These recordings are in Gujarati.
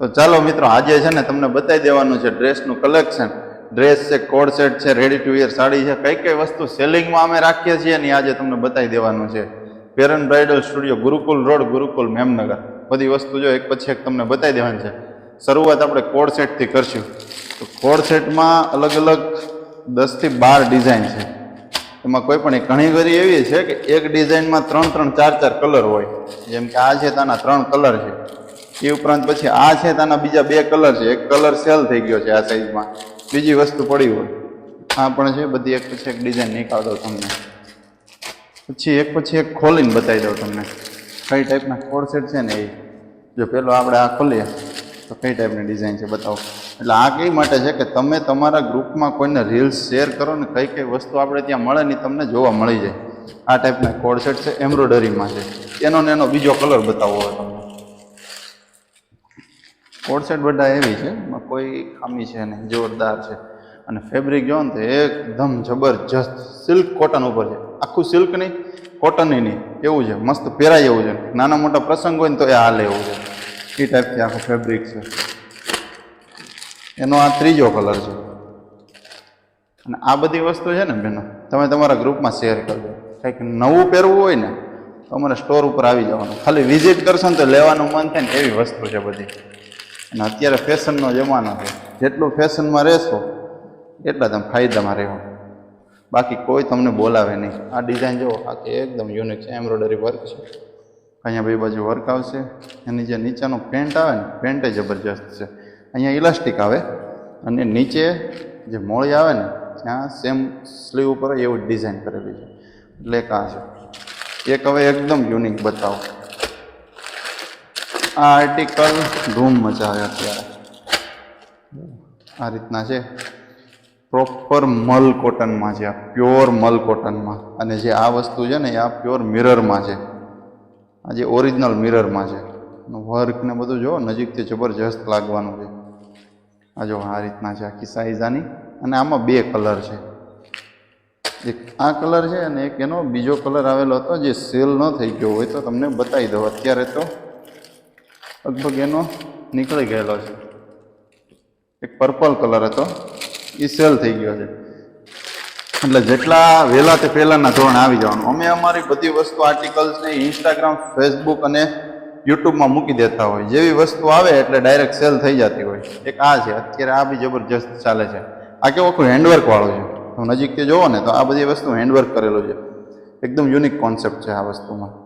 તો ચાલો મિત્રો, આજે છે ને તમને બતાવી દેવાનું છે ડ્રેસનું કલેક્શન. ડ્રેસ છે, કોડ સેટ છે રેડી ટુ વેર સાડી છે. કઈ કઈ વસ્તુ સેલિંગમાં અમે રાખીએ છીએ ને આજે તમને બતાવી દેવાનું છે. Parent bridal studio Gurukul road, Gurukul Memnagar. બધી વસ્તુ જો એક પછી એક તમને બતાવી દેવાની છે. શરૂઆત આપણે કોડ સેટથી કરશું. તો કોડ સેટમાં અલગ અલગ દસથી બાર ડિઝાઇન છે. એમાં કોઈ પણ ઘણી બધી એવી છે કે એક ડિઝાઇનમાં ત્રણ ત્રણ ચાર ચાર કલર હોય. જેમ કે આ છે તાના ત્રણ કલર છે. એ ઉપરાંત પછી આ છે તેના બીજા બે કલર છે. એક કલર સેલ થઈ ગયો છે આ સાઈઝમાં બીજી વસ્તુ પડી હોય. આ પણ છે. બધી એક પછી એક ડિઝાઇન નીકાળ દઉં તમને. પછી એક પછી એક ખોલીને બતાવી દઉં તમને. કઈ ટાઈપના કોડ સેટ છે ને એ. જો પેલો આપણે આ ખોલીએ, તો કઈ ટાઈપની ડિઝાઇન છે બતાવો. એટલે આ કઈ માટે છે કે તમે તમારા ગ્રુપમાં કોઈને રીલ્સ શેર કરો ને કઈ કઈ વસ્તુ આપણે ત્યાં મળે ને તમને જોવા મળી જાય. આ ટાઈપના કોડ સેટ છે. એમ્બ્રોઇડરીમાં છે. એનો ને એનો બીજો કલર બતાવવો હોય તમને. કોડ બધા એવી છે, એમાં કોઈ ખામી છે નહીં, જોરદાર છે. અને ફેબ્રિક જો ને તો એકદમ જબરજસ્ત સિલ્ક કોટન ઉપર છે. આખું સિલ્ક નહીં કોટન નહીં, એવું છે, મસ્ત પહેરાય એવું છે. નાના મોટા પ્રસંગ હોય ને તો એ હાલે એવું છે. એ ટાઈપથી આખું ફેબ્રિક છે. એનો આ ત્રીજો કલર છે. અને આ બધી વસ્તુ છે ને બેનો, તમે તમારા ગ્રુપમાં શેર કરજો. કંઈક નવું પહેરવું હોય ને તો અમારે સ્ટોર ઉપર આવી જવાનું. ખાલી વિઝિટ કરશો ને તો લેવાનું મન થાય ને એવી વસ્તુ છે બધી. અને અત્યારે ફેશનનો જમાનો છે. જેટલું ફેશનમાં રહેશો, એટલા તમે ફાયદામાં રહેવો બાકી કોઈ તમને બોલાવે નહીં. આ ડિઝાઇન જુઓ આખી એકદમ યુનિક છે એમ્બ્રોઇડરી વર્ક છે. અહીંયા બે બાજુ વર્ક આવશે. એની જે નીચેનો પેન્ટ આવે ને પેન્ટ જબરજસ્ત છે. અહીંયા ઇલાસ્ટિક આવે અને નીચે જે મોળી આવે ને, ત્યાં સેમ સ્લીવ ઉપર એવું ડિઝાઇન કરેલી છે. એટલે એક છે. એક હવે એકદમ યુનિક બતાવો. આ આર્ટિકલ ધૂમ મચાવે અત્યારે. આ રીતના છે. પ્રોપર મલ કોટનમાં છે, આ પ્યોર મલ કોટનમાં અને જે આ વસ્તુ છે ને, એ આ પ્યોર મિરરમાં છે. આ જે ઓરિજિનલ મિરરમાં છે. વર્ક ને બધું જો નજીકથી જબરજસ્ત લાગવાનું છે. આ જો આ રીતના છે, આખી સાઈઝ આની. અને આમાં બે કલર છે. એક આ કલર છે અને એક એનો બીજો કલર આવેલો હતો, જે સેલ ન થઈ ગયો હોય તો તમને બતાવી દઉં. અત્યારે તો લગભગ એનો નીકળી ગયેલો છે. એક પર્પલ કલર હતો. એ સેલ થઈ ગયો છે. એટલે જેટલા વહેલા તે પહેલાંના ધોરણ આવી જવાનું. અમે અમારી બધી વસ્તુ આર્ટિકલ્સને ઇન્સ્ટાગ્રામ ફેસબુક અને યુટ્યુબમાં મૂકી દેતા હોય. જેવી વસ્તુ આવે એટલે ડાયરેક્ટ સેલ થઈ જતી હોય. એક આ છે. અત્યારે આ બી જબરજસ્ત ચાલે છે. આ કેવું આખું હેન્ડવર્ક વાળું છે? નજીકથી જોવો ને તો આ બધી વસ્તુ હેન્ડવર્ક કરેલું છે. એકદમ યુનિક કોન્સેપ્ટ છે આ વસ્તુમાં.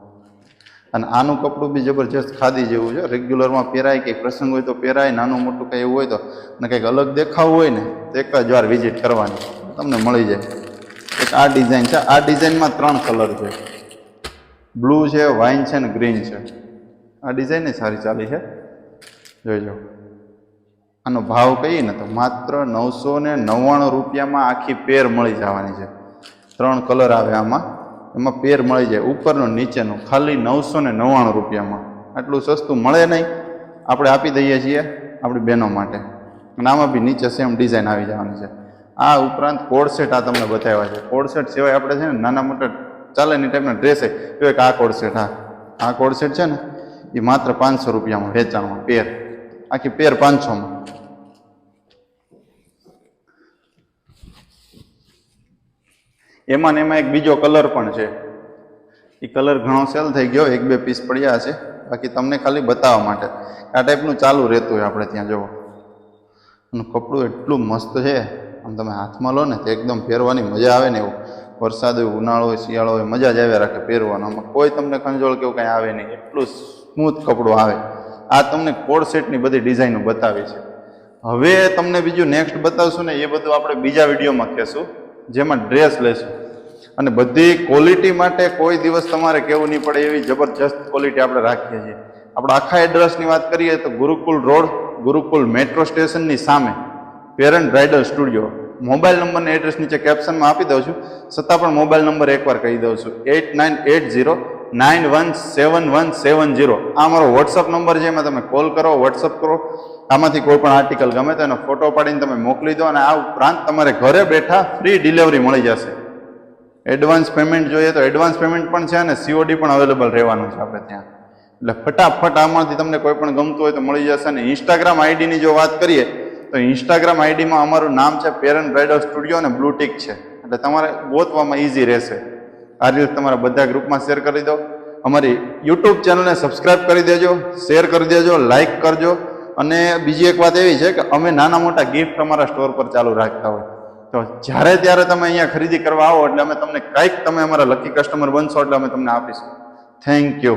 અને આનું કપડું બી જબરજસ્ત ખાદી જેવું છે. રેગ્યુલરમાં પહેરાય કંઈક પ્રસંગ હોય તો પહેરાય, નાનું મોટું કંઈ એવું હોય તો અને કંઈક અલગ દેખાવું હોય ને, તો એક જ વાર વિઝિટ કરવાની. તમને મળી જાય. એક આ ડિઝાઇન છે. આ ડિઝાઇનમાં ત્રણ કલર છે. બ્લુ છે વાઇન છે ને ગ્રીન છે. આ ડિઝાઇન સારી ચાલી છે. જોઈજો આનો ભાવ કહીએ ને તો માત્ર નવસો ને નવ્વાણું રૂપિયામાં આખી પેર મળી જવાની છે. ત્રણ કલર આવે આમાં. એમાં પેર મળી જાય. ઉપરનું, નીચેનું, ખાલી નવસો ને નવ્વાણું રૂપિયામાં. આટલું સસ્તું મળે નહીં. આપણે આપી દઈએ છીએ આપણી બહેનો માટે. અને આમાં બી નીચે સેમ ડિઝાઇન આવી જવાની છે. આ ઉપરાંત કોડસેટ આ તમને બતાવ્યા છે. કોડસેટ સિવાય આપણે છે ને નાના મોટા ચાલે ની ટાઈપના ડ્રેસ છે એક આ કોડસેટ, હા. આ કોડસેટ છે ને, એ માત્ર પાંચસો રૂપિયામાં વેચાણમાં, પેર. આખી પેર પાંચસોમાં. એમાં ને એમાં એક બીજો કલર પણ છે. એ કલર ઘણો સેલ થઈ ગયો, એક બે પીસ પડ્યા છે. બાકી તમને ખાલી બતાવવા માટે. આ ટાઈપનું ચાલુ રહેતું હોય આપણે ત્યાં, જુઓ. અને કપડું એટલું મસ્ત છે. આમ તમે હાથમાં લો ને તો એકદમ પહેરવાની મજા આવે ને એવું. વરસાદ હોય, ઉનાળો હોય, શિયાળો હોય, મજા જ આવ્યા રાખે પહેરવાનું. આમાં કોઈ તમને ખંજોળ કેવું કાંઈ આવે નહીં. એટલું સ્મૂથ કપડું આવે. આ તમને કોડ સેટની બધી ડિઝાઇનો બતાવી છે. હવે તમને બીજું નેક્સ્ટ બતાવશું ને એ બધું આપણે બીજા વિડીયોમાં કહેશું. જેમાં ડ્રેસ લેશું. અને બધી ક્વોલિટી માટે કોઈ દિવસ તમારે કહેવું નહીં પડે એવી જબરજસ્ત ક્વોલિટી આપણે રાખીએ છીએ. આપણે આખા એડ્રેસની વાત કરીએ તો ગુરુકુલ રોડ, ગુરુકુલ મેટ્રો સ્ટેશનની સામે પેરેન્ટ બ્રાઇડલ સ્ટુડિયો મોબાઈલ નંબરને એડ્રેસ નીચે કેપ્શનમાં આપી દઉં છું. છતાં પણ મોબાઈલ નંબર એકવાર કહી દઉં છું. Eight nine eight zero nine one seven one seven zero આ મારો વોટ્સઅપ નંબર છે, એમાં તમે કોલ કરો વોટ્સઅપ કરો. આમાંથી કોઈ પણ આર્ટિકલ ગમે તો એનો ફોટો પાડીને તમે મોકલી દો અને આ ઉપરાંત તમારે ઘરે બેઠા ફ્રી ડિલિવરી મળી જશે. એડવાન્સ પેમેન્ટ જોઈએ તો એડવાન્સ પેમેન્ટ પણ છે અને સીઓડી પણ અવેલેબલ રહેવાનું છે આપણે ત્યાં. એટલે ફટાફટ આમાંથી તમને કોઈ પણ ગમતું હોય તો મળી જશે અને ઇન્સ્ટાગ્રામ આઈડીની જો વાત કરીએ, તો ઇન્સ્ટાગ્રામ આઈડીમાં અમારું નામ છે પેરન બ્રાઇડલ સ્ટુડિયો અને બ્લુટિક છે. એટલે તમારે ગોતવામાં ઇઝી રહેશે. આ રીલ્સ તમારા બધા ગ્રુપમાં શેર કરી દો. અમારી યુટ્યુબ ચેનલને સબસ્ક્રાઈબ કરી દેજો શેર કરી દેજો લાઇક કરજો. અને બીજી એક વાત એવી છે કે અમે નાના મોટા ગિફ્ટ અમારા સ્ટોર પર ચાલુ રાખતા હોય. તો જ્યારે ત્યારે તમે અહીંયા ખરીદી કરવા આવો એટલે અમે તમને કંઈક તમે અમારા લકી કસ્ટમર બનશો એટલે અમે તમને આપીશું. Thank you